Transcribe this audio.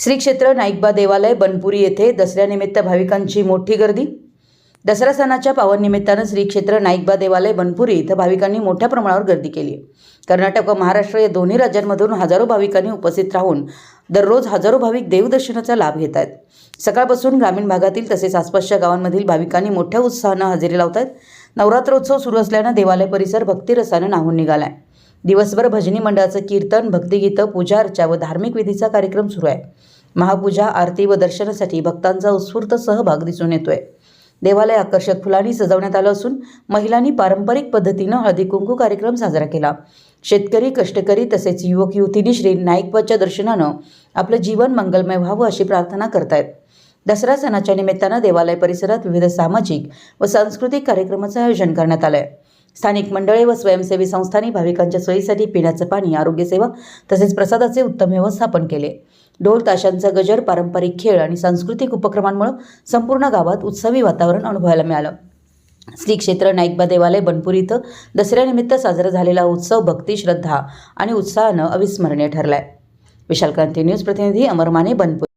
श्री क्षेत्र नाईकबा देवालय बनपुरी येथे दसऱ्यानिमित्त भाविकांची मोठी गर्दी. दसरा सणाच्या पावननिमित्तानं श्री क्षेत्र नाईकबा देवालय बनपुरी इथं भाविकांनी मोठ्या प्रमाणावर गर्दी केली आहे. कर्नाटक व महाराष्ट्र या दोन्ही राज्यांमधून हजारो भाविकांनी उपस्थित राहून दररोज हजारो भाविक देवदर्शनाचा लाभ घेत आहेत. सकाळपासून ग्रामीण भागातील तसेच आसपासच्या गावांमधील भाविकांनी मोठ्या उत्साहानं हजेरी लावत आहेत नवरात्रोत्सव सुरू असल्यानं देवालय परिसर भक्तिरसानं नाहून निघालाय. दिवसभर भजनी मंडळाचं कीर्तन भक्तिगीतं पूजा अर्चा व धार्मिक विधीचा कार्यक्रम सुरू आहे. महापूजा आरती व दर्शनासाठी भक्तांचा उत्स्फूर्त सहभाग दिसून येतोय. देवालय आकर्षक फुलांनी सजवण्यात आलं असून महिलांनी पारंपरिक पद्धतीनं हळदी कुंकू कार्यक्रम साजरा केला. शेतकरी कष्टकरी तसेच युवक युवतींनी श्री नाईकबाच्या दर्शनानं आपलं जीवन मंगलमय व्हावं अशी प्रार्थना करतायत. दसरा सणाच्या निमित्तानं देवालय परिसरात विविध सामाजिक व सांस्कृतिक कार्यक्रमाचं आयोजन करण्यात आलं आहे स्थानिक मंडळे व स्वयंसेवी संस्थांनी भाविकांच्या सोयीसाठी पिण्याचं पाणी आरोग्यसेवा तसेच प्रसादाचे उत्तम व्यवस्थापन केले. ढोल ताशांचा गजर पारंपरिक खेळ आणि सांस्कृतिक उपक्रमांमुळे संपूर्ण गावात उत्सवी वातावरण अनुभवायला मिळालं. श्री क्षेत्र नाईकबा देवालय बनपूर इथं दसऱ्यानिमित्त साजरा झालेला उत्सव भक्ती श्रद्धा आणि उत्साहानं अविस्मरणीय ठरलाय. विशालक्रांती न्यूज प्रतिनिधी अमर माने बनपूर.